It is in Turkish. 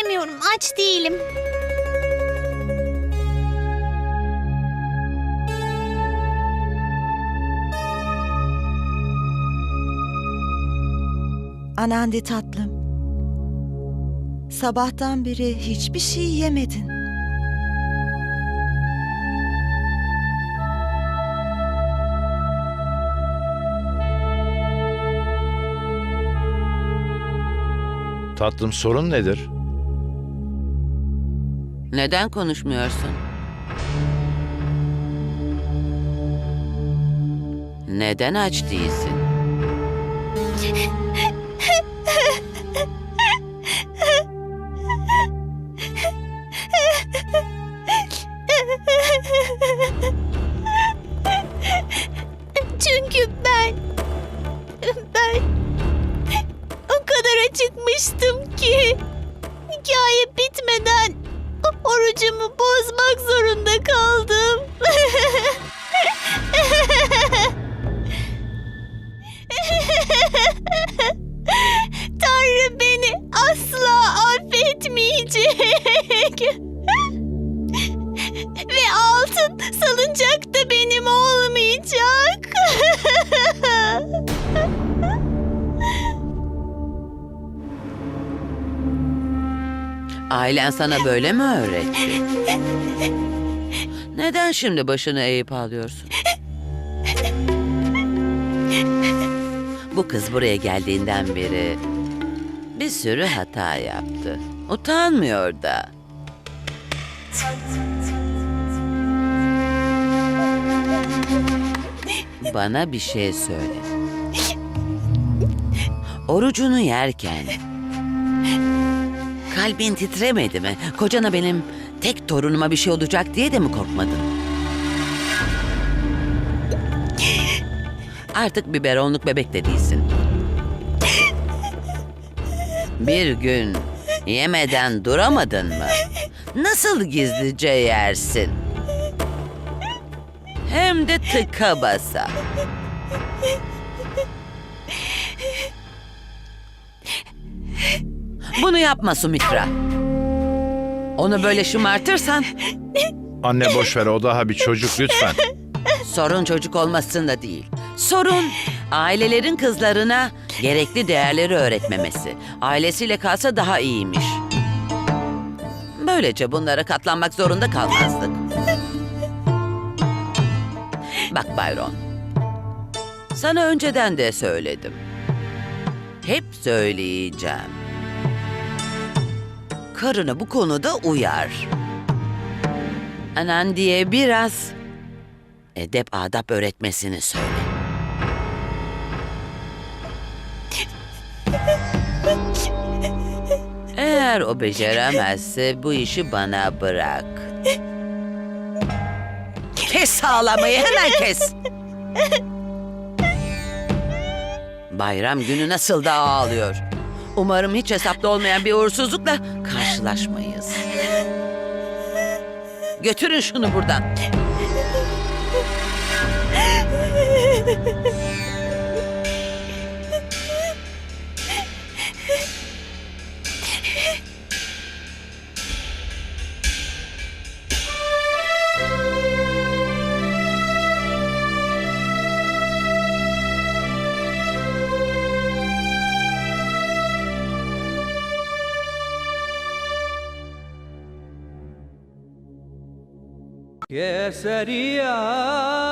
istemiyorum. Aç değilim. Anandi tatlım. Sabahtan beri hiçbir şey yemedin. Tatlım sorun nedir? Neden konuşmuyorsun? Neden aç değilsin? Çünkü ben... Ben... O kadar acıkmıştım ki... Hikaye bitmeden... Orucumu bozmak zorunda kaldım. Tanrı beni asla affetmeyecek. Ve altın salıncak da benim olmayacak. Ailen sana böyle mi öğretti? Neden şimdi başını eğip ağlıyorsun? Bu kız buraya geldiğinden beri bir sürü hata yaptı. Utanmıyor da. Bana bir şey söyle. Orucunu yerken kalbin titremedi mi? Kocana benim tek torunuma bir şey olacak diye de mi korkmadın? Artık biberonluk bebek de değilsin. Bir gün yemeden duramadın mı? Nasıl gizlice yersin? Hem de tıka basa. Bunu yapma Sumitra. Onu böyle şımartırsan Anne boş ver o daha bir çocuk lütfen. sorun çocuk olmasında değil. Sorun ailelerin kızlarına gerekli değerleri öğretmemesi. Ailesiyle kalsa daha iyiymiş. Böylece bunlara katlanmak zorunda kalmazdık. Bak Bayron. Sana önceden de söyledim. Hep söyleyeceğim. Karını bu konuda uyar. Anan diye biraz edep adap öğretmesini söyle. Eğer o beceremezse bu işi bana bırak. Kes ağlamayı hemen kes. Bayram günü nasıl da ağlıyor. Umarım hiç hesapta olmayan bir uğursuzlukla karşılaşmayız. Götürün şunu buradan. ¿Qué sería?